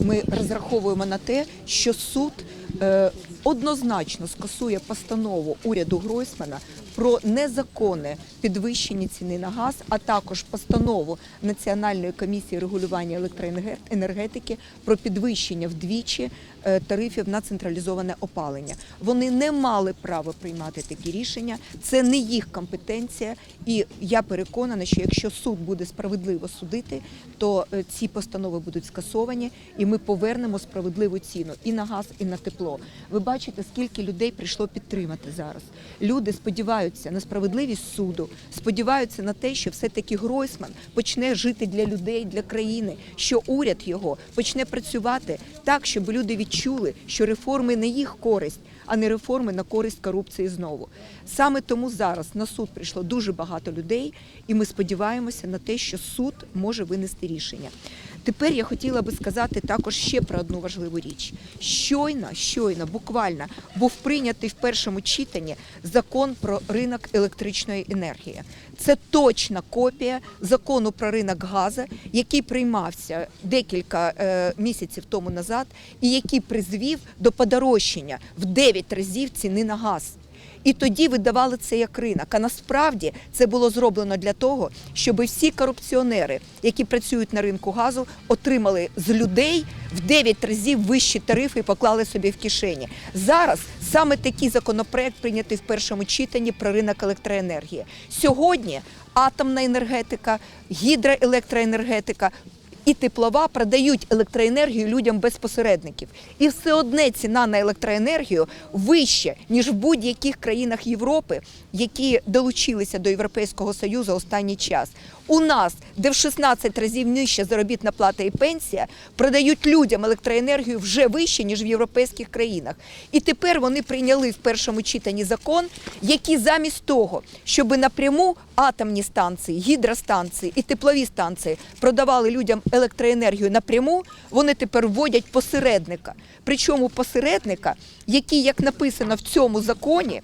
Ми розраховуємо на те, що суд однозначно скасує постанову уряду Гройсмана про незаконне підвищення ціни на газ, а також постанову Національної комісії регулювання електроенергетики про підвищення вдвічі е, тарифів на централізоване опалення. Вони не мали права приймати такі рішення. Це не їх компетенція. І я переконана, що якщо суд буде справедливо судити, то е, ці постанови будуть скасовані, і ми повернемо справедливу ціну і на газ, і на тепло. Ви бачите, скільки людей прийшло підтримати зараз. Люди сподіваються на справедливість суду, сподіваються на те, що все-таки Гройсман почне жити для людей, для країни, що уряд його почне працювати так, щоб люди відчули, що реформи не їх користь, а не реформи на користь корупції знову. Саме тому зараз на суд прийшло дуже багато людей, і ми сподіваємося на те, що суд може винести рішення. Тепер я хотіла би сказати також ще про одну важливу річ. Щойно, щойно, буквально був прийнятий в першому читанні закон про ринок електричної енергії. Це точна копія закону про ринок газу, який приймався декілька е, місяців тому назад, і який призвів до подорожчання в 9 разів ціни на газ. І тоді видавали це як ринок. А насправді це було зроблено для того, щоб всі корупціонери, які працюють на ринку газу, отримали з людей в 9 разів вищі тарифи і поклали собі в кишені. Зараз саме такий законопроект прийнятий в першому читанні про ринок електроенергії. Сьогодні атомна енергетика, гідроелектроенергетика і теплова продають електроенергію людям без посередників. І все одне ціна на електроенергію вища, ніж в будь-яких країнах Європи, які долучилися до Європейського Союзу останній час. У нас, де в 16 разів нижча заробітна плата і пенсія, продають людям електроенергію вже вище, ніж в європейських країнах. І тепер вони прийняли в першому читанні закон, який замість того, щоб напряму атомні станції, гідростанції і теплові станції продавали людям електроенергію напряму, вони тепер вводять посередника. Причому посередника, який, як написано в цьому законі,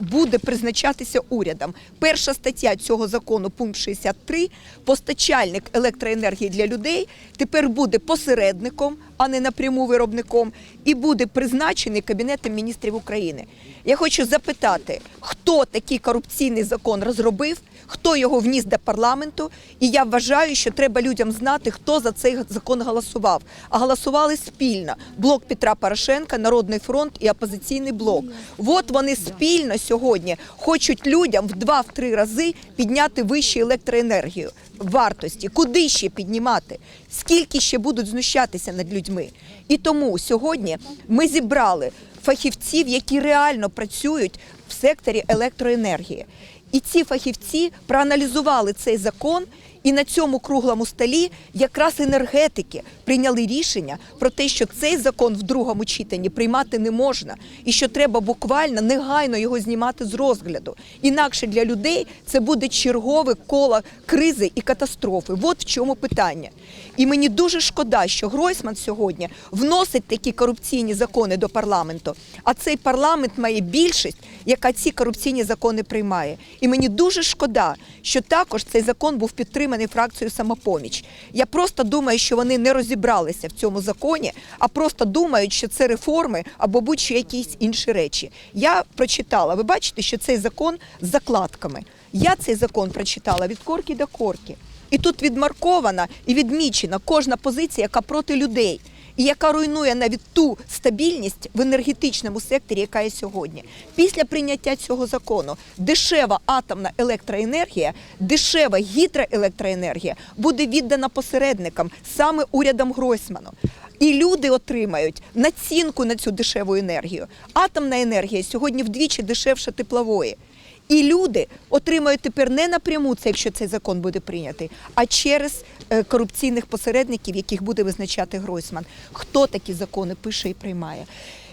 буде призначатися урядом. Перша стаття цього закону, пункт 63, постачальник електроенергії для людей тепер буде посередником, а не напряму виробником, і буде призначений Кабінетом міністрів України. Я хочу запитати, хто такий корупційний закон розробив, хто його вніс до парламенту, і я вважаю, що треба людям знати, хто за цей закон голосував. А голосували спільно блок Петра Порошенка, Народний фронт і опозиційний блок. От вони спільно сьогодні хочуть людям в два-три рази підняти вищу електроенергію вартості. Куди ще піднімати? Скільки ще будуть знущатися над людьми? І тому сьогодні ми зібрали фахівців, які реально працюють в секторі електроенергії. І ці фахівці проаналізували цей закон, і на цьому круглому столі якраз енергетики прийняли рішення про те, що цей закон в другому читанні приймати не можна, і що треба буквально негайно його знімати з розгляду. Інакше для людей це буде чергове коло кризи і катастрофи. От в чому питання. І мені дуже шкода, що Гройсман сьогодні вносить такі корупційні закони до парламенту. А цей парламент має більшість, яка ці корупційні закони приймає. І мені дуже шкода, що також цей закон був підтриманий фракцією самопоміч. Я просто думаю, що вони не розібралися в цьому законі, а просто думають, що це реформи або будь-що якісь інші речі. Я прочитала. Ви бачите, що цей закон з закладками. Я цей закон прочитала від корки до корки. І тут відмаркована і відмічена кожна позиція, яка проти людей, і яка руйнує навіть ту стабільність в енергетичному секторі, яка є сьогодні. Після прийняття цього закону дешева атомна електроенергія, дешева гідроелектроенергія буде віддана посередникам саме урядом Гройсману. І люди отримають націнку на цю дешеву енергію. Атомна енергія сьогодні вдвічі дешевша теплової. І люди отримають тепер не напряму це, якщо цей закон буде прийнятий, а через е, корупційних посередників, яких буде визначати Гройсман. Хто такі закони пише і приймає?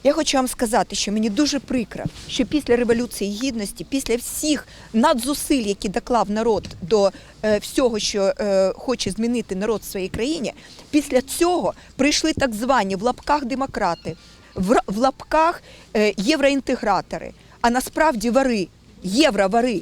Я хочу вам сказати, що мені дуже прикро, що після революції гідності, після всіх надзусиль, які доклав народ до е, всього, що е, хоче змінити народ в своїй країні, після цього прийшли так звані в лапках демократи, в, лапках євроінтегратори, а насправді вари, євровари,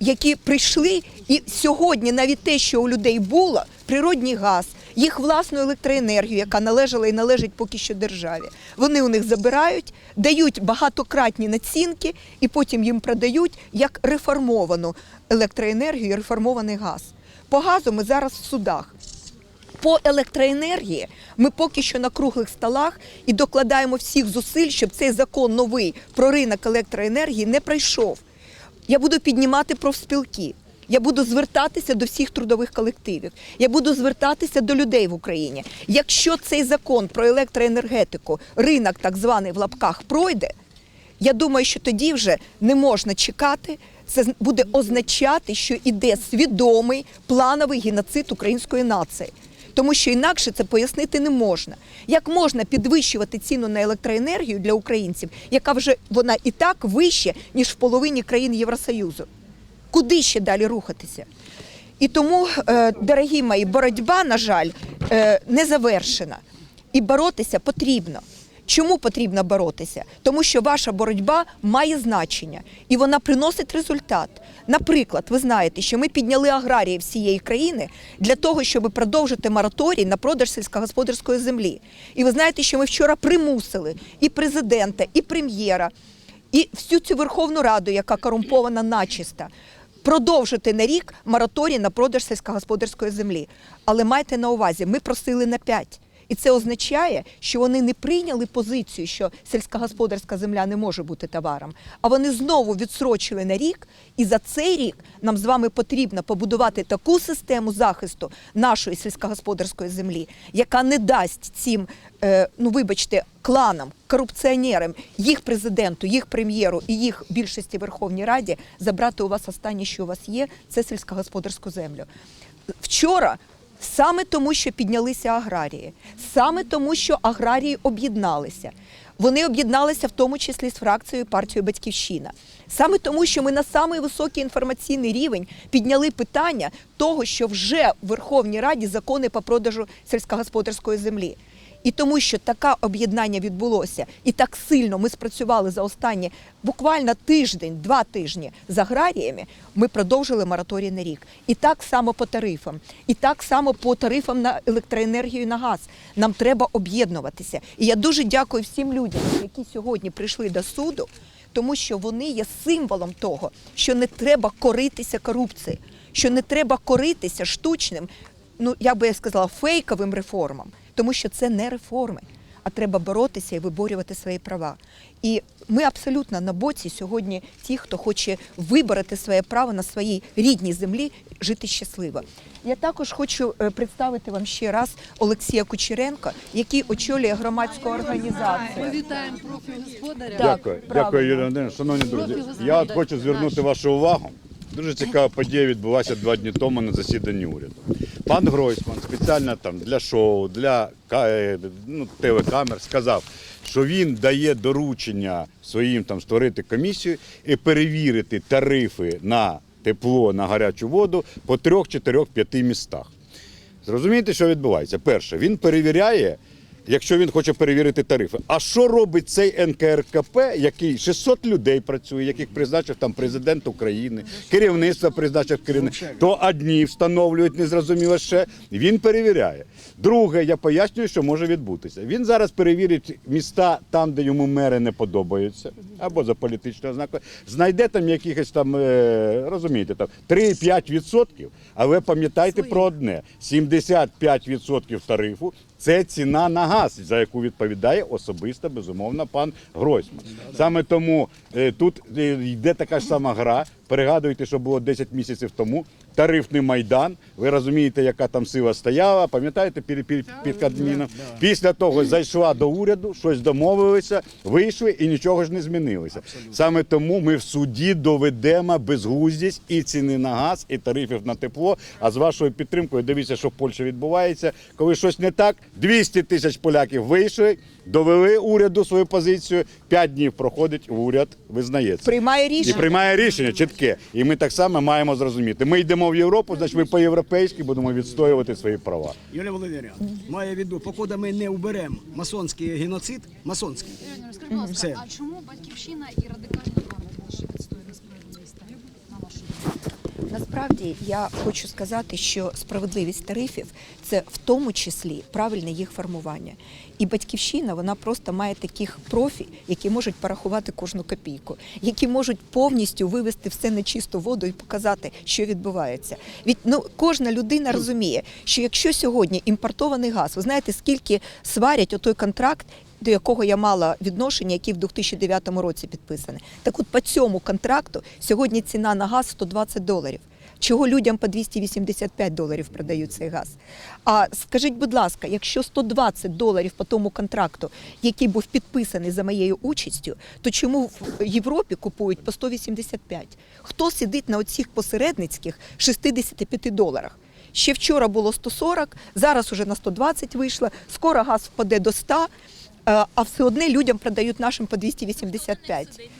які прийшли, і сьогодні навіть те, що у людей було, природній газ, їх власну електроенергію, яка належала і належить поки що державі. Вони у них забирають, дають багатократні націнки і потім їм продають як реформовану електроенергію, реформований газ. По газу ми зараз в судах. По електроенергії ми поки що на круглих столах і докладаємо всіх зусиль, щоб цей закон новий про ринок електроенергії не пройшов. Я буду піднімати профспілки. Я буду звертатися до всіх трудових колективів. Я буду звертатися до людей в Україні. Якщо цей закон про електроенергетику, ринок так званий в лапках, пройде, я думаю, що тоді вже не можна чекати. Це буде означати, що іде свідомий плановий геноцид української нації. Тому що інакше це пояснити не можна. Як можна підвищувати ціну на електроенергію для українців, яка вже вона і так вище, ніж в половині країн Євросоюзу? Куди ще далі рухатися? І тому, е, дорогі мої, боротьба, на жаль, е, не завершена. І боротися потрібно. Чому потрібно боротися? Тому що ваша боротьба має значення і вона приносить результат. Наприклад, ви знаєте, що ми підняли аграрії всієї країни для того, щоб продовжити мораторій на продаж сільськогосподарської землі. І ви знаєте, що ми вчора примусили і президента, і прем'єра, і всю цю Верховну Раду, яка корумпована начисто, продовжити на рік мораторій на продаж сільськогосподарської землі. Але майте на увазі, ми просили на 5. І це означає, що вони не прийняли позицію, що сільськогосподарська земля не може бути товаром, а вони знову відсрочили на рік. І за цей рік нам з вами потрібно побудувати таку систему захисту нашої сільськогосподарської землі, яка не дасть цим, е, ну вибачте, кланам, корупціонерам, їх президенту, їх прем'єру і їх більшості Верховній Раді забрати у вас останнє, що у вас є, це сільськогосподарську землю. Вчора. Саме тому, що піднялися аграрії, саме тому, що аграрії об'єдналися. Вони об'єдналися в тому числі з фракцією партією Батьківщина. Саме тому, що ми на самий високий інформаційний рівень підняли питання того, що вже в Верховній Раді закони по продажу сільськогосподарської землі. І тому, що таке об'єднання відбулося, і так сильно ми спрацювали за останні буквально тиждень, два тижні з аграріями, ми продовжили мораторій на рік. І так само по тарифам, і так само по тарифам на електроенергію на газ. Нам треба об'єднуватися. І я дуже дякую всім людям, які сьогодні прийшли до суду, тому що вони є символом того, що не треба коритися корупції, що не треба коритися штучним, ну я би сказала, фейковим реформам тому що це не реформи, а треба боротися і виборювати свої права. І ми абсолютно на боці сьогодні ті, хто хоче вибороти своє право на своїй рідній землі жити щасливо. Я також хочу е, представити вам ще раз Олексія Кучеренка, який очолює громадську Ми організацію. вітаємо профгосподаря. Так. Дякую, дякую, Юрій. Шановні друзі, я от хочу звернути вашу увагу. Дуже цікава подія відбулася два дні тому на засіданні уряду. Пан Гройсман спеціально там для шоу, для е, ну, телекамер сказав, що він дає доручення своїм там створити комісію і перевірити тарифи на тепло, на гарячу воду по трьох, чотирьох, п'яти містах. Зрозумієте, що відбувається? Перше, він перевіряє, якщо він хоче перевірити тарифи. А що робить цей НКРКП, який 600 людей працює, яких призначив там президент України, керівництво призначив керівництво, то одні встановлюють незрозуміло ще. Він перевіряє. Друге, я пояснюю, що може відбутися. Він зараз перевірить міста там, де йому мери не подобаються, або за політичною ознакою, знайде там якихось там, е, розумієте, там 3-5 відсотків, але пам'ятайте про одне: 75% тарифу це ціна на газ, за яку відповідає особисто, безумовно, пан Гройсман. Саме тому е, тут е, йде така ж сама гра. Перегадуйте, що було 10 місяців тому. Тарифний майдан. Ви розумієте, яка там сила стояла. Пам'ятаєте, під, під, під Кабміном? Після того зайшла до уряду, щось домовилися, вийшли і нічого ж не змінилося. Саме тому ми в суді доведемо безглуздість і ціни на газ, і тарифів на тепло. А з вашою підтримкою дивіться, що в Польщі відбувається. Коли щось не так, 200 тисяч поляків вийшли, довели уряду свою позицію. П'ять днів проходить, уряд визнається. Приймає І приймає рішення чітке. І ми так само маємо зрозуміти. Ми йдемо в Європу, значить ми по-європейськи будемо відстоювати свої права. Юлія Володимирівна, має віду, покуда ми не уберемо масонський геноцид, масонський. Скажіть, будь ласка, Все. а чому батьківщина і радикальні партії наші відстоювали справедливість тарифів, на вашу думку? Насправді я хочу сказати, що справедливість тарифів це в тому числі правильне їх формування. І батьківщина вона просто має таких профі, які можуть порахувати кожну копійку, які можуть повністю вивести все на чисту воду і показати, що відбувається. Від ну кожна людина розуміє, що якщо сьогодні імпортований газ, ви знаєте, скільки сварять отой контракт. До якого я мала відношення, який в 2009 році підписаний. Так от по цьому контракту сьогодні ціна на газ 120 доларів. Чого людям по 285 доларів продають цей газ? А скажіть, будь ласка, якщо 120 доларів по тому контракту, який був підписаний за моєю участю, то чому в Європі купують по 185? Хто сидить на оцих посередницьких 65 доларах? Ще вчора було 140, зараз уже на 120 вийшло, скоро газ впаде до 100, е, а все одне людям продають нашим по 285.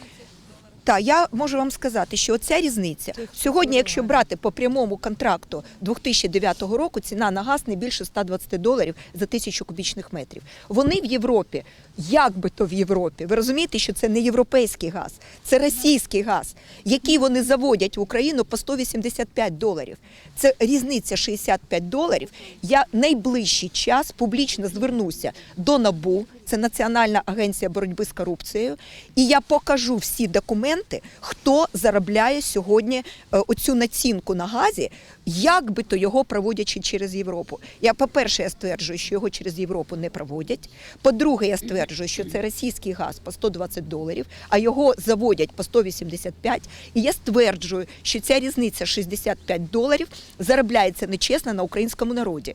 Так, я можу вам сказати, що ця різниця сьогодні, якщо брати по прямому контракту 2009 року, ціна на газ не більше 120 доларів за тисячу кубічних метрів. Вони в Європі, як би то в Європі, ви розумієте, що це не європейський газ, це російський газ, який вони заводять в Україну по 185 доларів. Це різниця 65 доларів. Я найближчий час публічно звернуся до НАБУ, це Національна агенція боротьби з корупцією, і я покажу всі документи, хто заробляє сьогодні е, оцю націнку на газі, як би то його проводячи через Європу. Я, по-перше, я стверджую, що його через Європу не проводять. По-друге, я стверджую, що це російський газ по 120 доларів, а його заводять по 185. І я стверджую, що ця різниця 65 доларів заробляється нечесно на українському народі.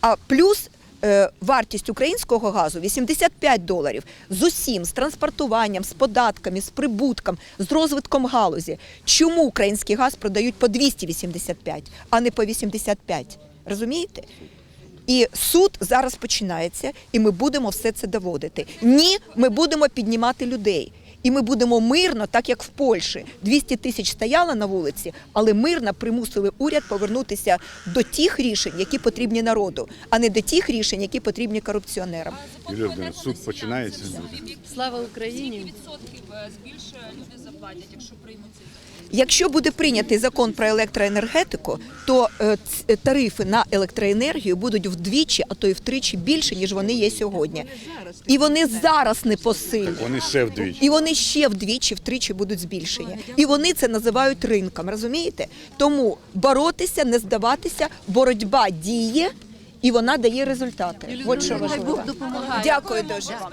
А плюс вартість українського газу 85 доларів з усім, з транспортуванням, з податками, з прибутком, з розвитком галузі. Чому український газ продають по 285, а не по 85? Розумієте? І суд зараз починається, і ми будемо все це доводити. Ні, ми будемо піднімати людей. І ми будемо мирно, так як в Польщі. 200 тисяч стояло на вулиці, але мирно примусили уряд повернутися до тих рішень, які потрібні народу, а не до тих рішень, які потрібні корупціонерам. Суд починається. Слава Україні! відсотків е, збільше люди заплатять, якщо приймуть цей закон? Якщо буде прийнятий закон про електроенергетику, то е, тарифи на електроенергію будуть вдвічі, а то й втричі більше, ніж вони є сьогодні. І вони зараз не посильні. Вони ще вдвічі. І вони ще вдвічі, втричі будуть збільшені. І вони це називають ринком, розумієте? Тому боротися, не здаватися, боротьба діє і вона дає результати. От що важливо. Дякую дуже вам.